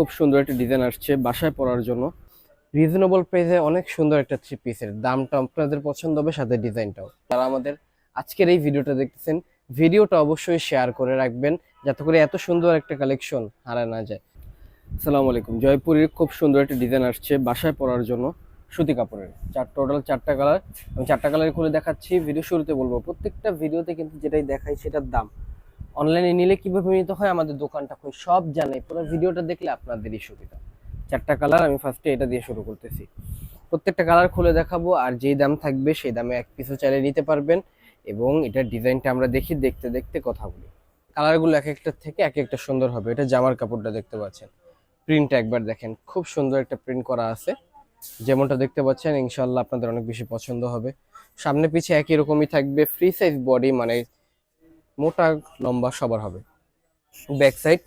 খুব সুন্দর একটা ডিজাইন আসছে বাসায় পরার জন্য। রিজনেবল প্রাইসে অনেক সুন্দর একটা থ্রি পিসের দামটা আপনাদের পছন্দ হবে, সাথে ডিজাইনটাও যারা আমাদের আজকের এই ভিডিওটা দেখতেছেন, ভিডিওটা অবশ্যই শেয়ার করে রাখবেন, যাতে করে এত সুন্দর একটা কালেকশন হারা না যায়। আসসালামু আলাইকুম। জয়পুরের খুব সুন্দর একটা ডিজাইন আসছে বাসায় পরার জন্য সুতি কাপড়ের। চার টোটাল চারটা কালার আমি চারটা কালার খুলে দেখাচ্ছি। ভিডিও শুরুতে বলব, প্রত্যেকটা ভিডিওতে কিন্তু যেটাই দেখাই সেটার দাম অনলাইনে নিলে কীভাবে নিতে হয়? আমাদের দোকানটা কই? সব জানে। পুরো ভিডিওটা দেখলে আপনাদেরই সুবিধা। চারটা কালার, আমি ফার্স্টে এটা দিয়ে শুরু করতেছি। প্রত্যেকটা কালার খুলে দেখাবো, আর যেই দাম থাকবে সেই দামে এক পিসও চাইলে নিতে পারবেন এবং এটার ডিজাইনটা আমরা দেখি, দেখতে দেখতে কথা বলি। কালারগুলো এক একটা থেকে এক একটা সুন্দর হবে। এটা জামার কাপড়টা দেখতে পাচ্ছেন। প্রিন্ট একবার দেখেন। খুব সুন্দর একটা প্রিন্ট করা আছে। যেমনটা দেখতে পাচ্ছেন ইনশাল্লাহ আপনাদের অনেক বেশি পছন্দ হবে। সামনে পিছে একই রকমই থাকবে। ফ্রি সাইজ বডি মানে মোটা, লম্বা সবার হবে। Back side.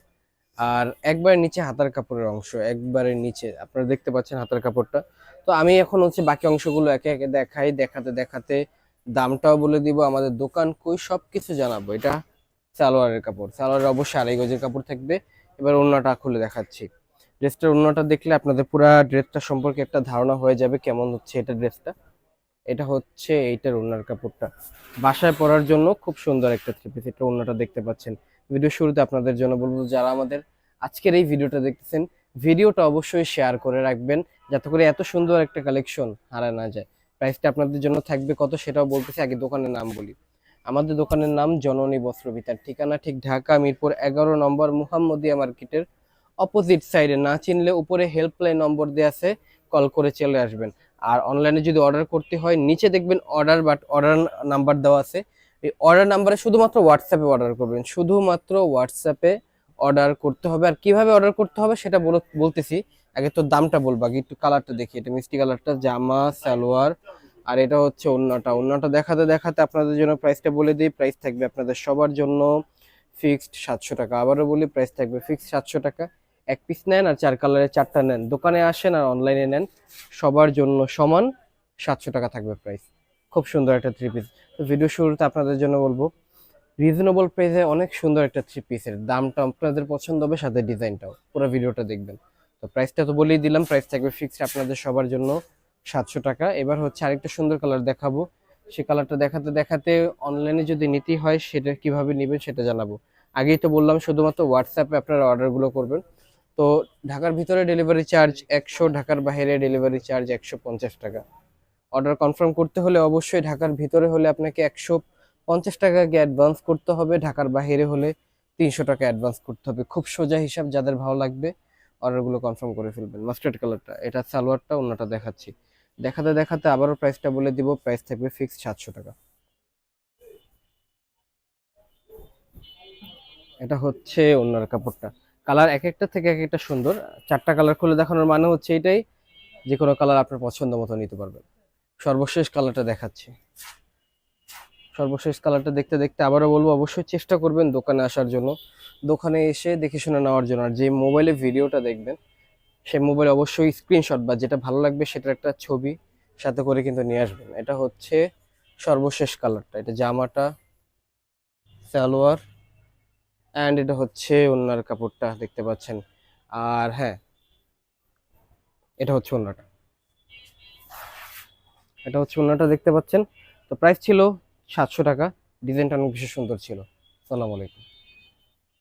আর একবারের নিচে হাতার কাপড়ের অংশ একবারের নিচে, আপনারা দেখতে পাচ্ছেন হাতার কাপড়টা। তো আমি এখন হচ্ছে বাকি অংশগুলো একে একে দেখাই, দেখাতে দেখাতে দামটাও বলে দিব, আমাদের দোকান কই সব কিছু জানাব। এটা সালোয়ারের কাপড়। সালোয়ারের অবশ্যই আড়াই গজের কাপড় থাকবে। এবার অন্যটা খুলে দেখাচ্ছি। ড্রেসটার অন্যটা দেখলে আপনাদের পুরো ড্রেসটা সম্পর্কে একটা ধারণা হয়ে যাবে, কেমন হচ্ছে এটা ড্রেসটা। এটা হচ্ছে এইটার ওনার কাপড়টা। বাসায় পরার জন্য খুব সুন্দর একটা থ্রি পিস এটা ওনাটা দেখতে পাচ্ছেন। ভিডিও শুরুতে আপনাদের জন্য বলব যারা আমাদের আজকের এই ভিডিওটা দেখতেছেন, ভিডিওটা অবশ্যই শেয়ার করে রাখবেন যাতে করে এত সুন্দর একটা কালেকশন হারা না যায়। প্রাইসটা আপনাদের জন্য থাকবে কত সেটাও বলতেছি, আগে দোকানের নাম বলি। আমাদের দোকানের নাম জননী বস্ত্রবিতার ঠিকানা ঠিক ঢাকা, মিরপুর এগারো নম্বর মুহাম্মদিয়া মার্কেটের অপোজিট সাইডে না চিনলে উপরে হেল্পলাইন নম্বর দেওয়া আছে কল করে চলে আসবেন। আর অনলাইনে যদি অর্ডার করতে হয়, নিচে দেখবেন অর্ডার বাট অর্ডার নাম্বার দেওয়া আছে। এই অর্ডার নাম্বারে শুধুমাত্র হোয়াটসঅ্যাপে অর্ডার করবেন। শুধুমাত্র হোয়াটসঅ্যাপে অর্ডার করতে হবে। আর কীভাবে অর্ডার করতে হবে সেটা বল- বলতেছি। আগে তো দামটা বলব, আগে একটু কালারটা দেখি। এটা মিষ্টি কালারটা জামা, সালোয়ার। আর এটা হচ্ছে অন্যটা অন্যটা দেখাতে দেখাতে আপনাদের জন্য প্রাইসটা বলে দিই। প্রাইস থাকবে আপনাদের সবার জন্য ফিক্সড সাতশো টাকা। আবারও বলি প্রাইস থাকবে ফিক্সড সাতশো টাকা। এক পিস নেন আর চার কালারের চারটা নেন। দোকানে আসেন আর অনলাইনে নেন। সবার জন্য সমান সাতশো টাকা থাকবে প্রাইস খুব সুন্দর একটা থ্রি পিস তো ভিডিও শুরুতে আপনাদের জন্য বলব রিজনেবল প্রাইসে অনেক সুন্দর একটা থ্রি পিসের দামটা আপনাদের পছন্দ হবে, সাথে ডিজাইনটাও। পুরো ভিডিওটা দেখবেন। তো প্রাইসটা তো বলেই দিলাম প্রাইস থাকবে ফিক্সড আপনাদের সবার জন্য সাতশো টাকা। এবার হচ্ছে আরেকটা সুন্দর কালার দেখাবো। সে কালারটা দেখাতে দেখাতে অনলাইনে যদি নিতে হয়, সেটা কীভাবে নেবেন সেটা জানাব। আগেই তো বললাম, শুধুমাত্র হোয়াটসঅ্যাপে আপনারা অর্ডারগুলো করবেন। তো ঢাকার ভিতরে ডেলিভারি চার্জ একশো, ঢাকার বাইরে ডেলিভারি চার্জ একশো পঞ্চাশ টাকা। অর্ডার কনফার্ম করতে হলে অবশ্যই ঢাকার ভিতরে হলে আপনাকে একশো পঞ্চাশ টাকা আগে অ্যাডভান্স করতে হবে, ঢাকার বাইরে হলে তিনশো টাকা অ্যাডভান্স করতে হবে। খুব সোজা হিসাব যাদের ভালো লাগবে অর্ডারগুলো কনফার্ম করে ফেলবেন। মাস্টার্ড কালারটা এটা সালোয়ারটা, অন্যটা দেখাচ্ছি। দেখাতে দেখাতে আবারও প্রাইসটা বলে দিব প্রাইস থাকবে ফিক্সড সাতশো টাকা। এটা হচ্ছে অন্যার কাপড়টা। কালার এক একটা থেকে এক একটা সুন্দর। চারটা কালার খুলে দেখানোর মানে হচ্ছে এটাই, যে কোনো কালার আপনার পছন্দ মতো নিতে পারবেন। সর্বশেষ কালারটা দেখাচ্ছি। সর্বশেষ কালারটা দেখতে দেখতে আবারও বলব, অবশ্যই চেষ্টা করবেন দোকানে আসার জন্য। দোকানে এসে দেখে শুনে নেওয়ার জন্য। আর যে মোবাইলে ভিডিওটা দেখবেন সেই মোবাইলে অবশ্যই স্ক্রিনশট বা যেটা ভালো লাগবে সেটার একটা ছবি সাথে করে কিন্তু নিয়ে আসবেন। এটা হচ্ছে সর্বশেষ কালারটা। এটা জামাটা, সালোয়ার অ্যান্ড এটা হচ্ছে ওনার কাপড়টা দেখতে পাচ্ছেন। আর হ্যাঁ এটা হচ্ছে ওনাটা। এটা হচ্ছে ওনাটা দেখতে পাচ্ছেন। তো প্রাইস ছিল সাতশো টাকা। ডিজাইনটা অনেক বেশি সুন্দর ছিল। সালাম আলাইকুম।